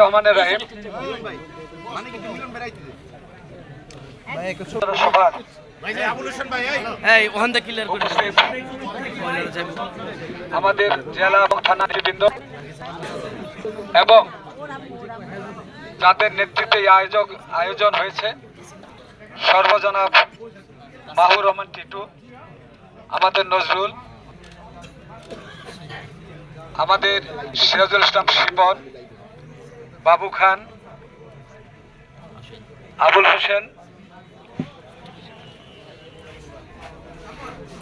রহমানির আমাদের জেলা এবং থানা নেতৃবৃন্দ এবং যাদের নেতৃত্বে আয়োজক আয়োজন হয়েছে, সর্বজনাব মাহুর রহমান টিটু, আমাদের নজরুল আমাদের সিরাজুল ইসলাম শিপন বাবু খান, আবুল হোসেন।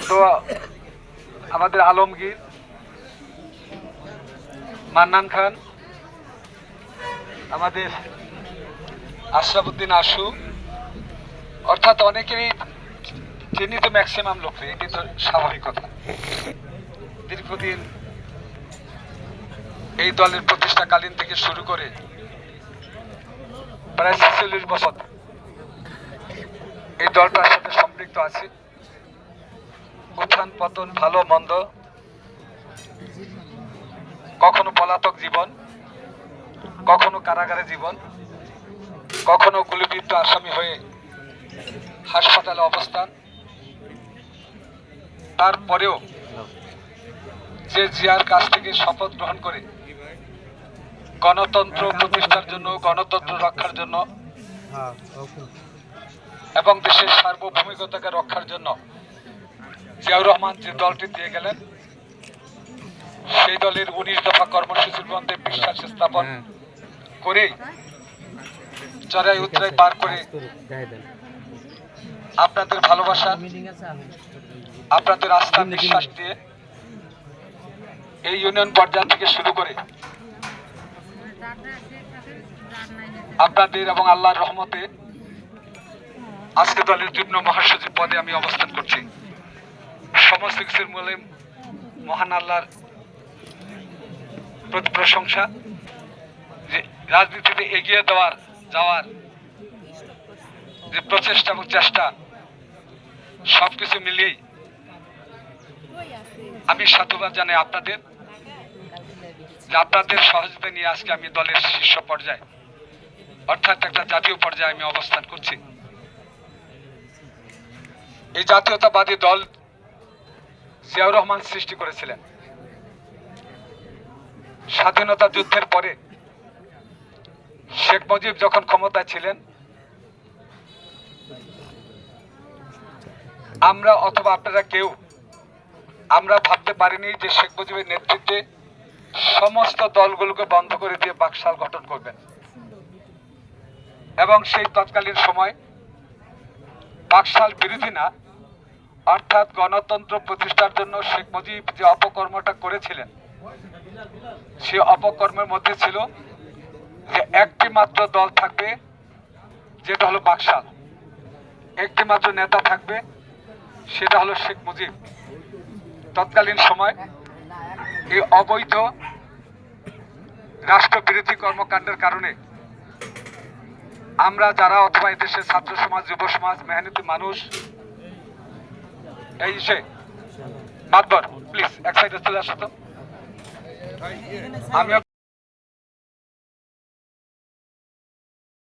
তো আমাদের আলমগীর, মান্নান খান, আমাদের আশরাফুদ্দিন আশু। অর্থাৎ অনেকেরই চিহ্নিত ম্যাক্সিমাম লোককে এটি তো স্বাভাবিক কথা। দীর্ঘদিন এই দলের প্রতিষ্ঠাকালীন থেকে শুরু করে প্রায় ছেচল্লিশ বছর এই দলটার সাথে সম্পৃক্ত আছে। উত্থান পতন ভালো, মন্দ, কখনো পলাতক জীবন, কখনো কারাগারে জীবন, কখনো গুলিবিদ্ধ আসামি হয়ে হাসপাতালে অবস্থান। তারপরেও যে জিয়ার কাছ থেকে শপথ গ্রহণ করে গণতন্ত্র প্রতিষ্ঠার জন্য গণতন্ত্র রক্ষার জন্য এবং দেশের সার্বভৌমিকতাকে রক্ষার জন্য জিয়াউর রহমান যে দলটি দিয়ে গেলেন সেই দলের উনিশ দফা কর্মসূচির মধ্যে বিশ্বাস স্থাপন করে চড়াই উতরাই পার করে আপনাদের ভালোবাসা আপনাদের আস্থা বিশ্বাস দিয়ে এই ইউনিয়ন পর্যায় থেকে শুরু করে আপনাদের এবং আল্লাহর রহমতে আজকে দলের যুগ্ম মহাসচিব পদে আমি অবস্থান করছি। সমস্ত কিছুর মূলে মহান আল্লাহর প্রশংসা। যে রাজনীতিতে এগিয়ে দেওয়ার, যাওয়ার যে প্রচেষ্টা এবং চেষ্টা, সবকিছু মিলিয়েই আমি সাধুবাদ জানাই আপনাদের। আপনাদের সহযোগিতা নিয়ে আজকে আমি দলের শীর্ষ পর্যায়ে, অর্থাৎ একটা জাতীয় পর্যায়ে আমি অবস্থান করছি। এই জাতীয়তাবাদী দল জিয়াউর রহমান সৃষ্টি করেছিলেন। স্বাধীনতা যুদ্ধের পরে শেখ মুজিব যখন ক্ষমতায় ছিলেন, আমরা অথবা আপনারা কেউ, আমরা ভাবতে পারিনি যে শেখ মুজিবের নেতৃত্বে সমস্ত দলগুলোকে বন্ধ করে দিয়ে বাকশাল গঠন করবেন। এবং সেই তৎকালীন সময় বাকশাল বিরোধী না, অর্থাৎ গণতন্ত্র প্রতিষ্ঠার জন্য শেখ মুজিব যে অপকর্মটা করেছিলেন, সে অপকর্মের মধ্যে ছিল যে একটি মাত্র দল থাকবে, যেটা হলো বাকশাল। একটি মাত্র নেতা থাকবে, সেটা হলো শেখ মুজিব। তৎকালীন সময় এই অবৈধ রাষ্ট্রবিরোধী কর্মকাণ্ডের কারণে আমরা যারা অথবা দেশের ছাত্র সমাজ, যুব সমাজ, মেহনতি মানুষ, এই সে মাতবর প্লিজ এক সাইডে চলে আসো তো। আমিও